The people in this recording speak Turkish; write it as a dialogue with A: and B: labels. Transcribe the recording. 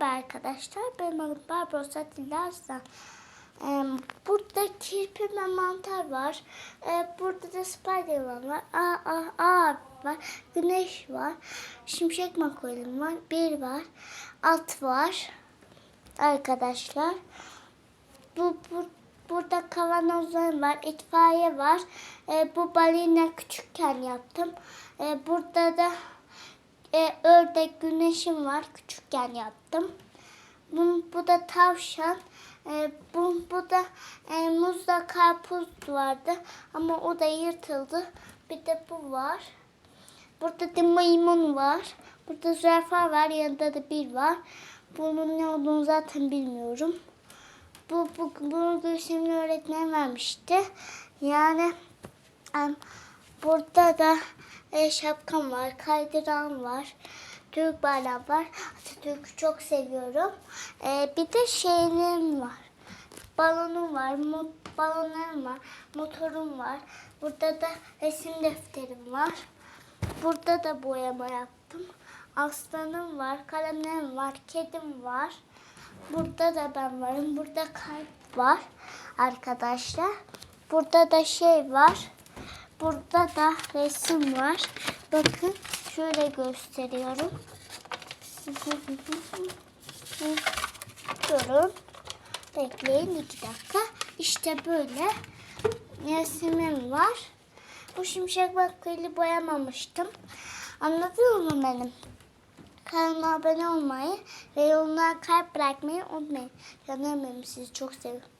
A: Merhaba arkadaşlar, benim adım Barbaros Atilla Aslan. Ee, burada kirpi ve mantar var. Ee, burada da Spiderman var. Aa, aa, aa var. Güneş var. Şimşek McQueen var. Bir var. At var. Arkadaşlar. Bu, bu burada kavanozlar var. itfaiye var. Ee, bu balina küçükken yaptım. Ee, burada da e, ördek güneşim var. Küçükken yaptım. Bu, bu da tavşan. E, bu, bu da e, muzla karpuz vardı. Ama o da yırtıldı. Bir de bu var. Burada da maymun var. Burada zürafa var. Yanında da bir var. Bunun ne olduğunu zaten bilmiyorum. Bu, bu bunu Gülşen'in öğretmen vermişti. Yani em, burada da e, şapkam var, kaydıran var, Türk bayrağım var. Atatürk'ü çok seviyorum. E, bir de şeylerim var. Balonum var, mo- balonlarım var, motorum var. Burada da resim defterim var. Burada da boyama yaptım. Aslanım var, kalemlerim var, kedim var. Burada da ben varım. Burada kalp var arkadaşlar. Burada da şey var. Burada da resim var. Bakın şöyle gösteriyorum. Durun. Bekleyin iki dakika. İşte böyle resimim var. Bu şimşek bakıyla boyamamıştım. Anladın mı benim? Kanalıma abone olmayı ve yorumlara kalp bırakmayı unutmayın. Benim sizi çok seviyorum.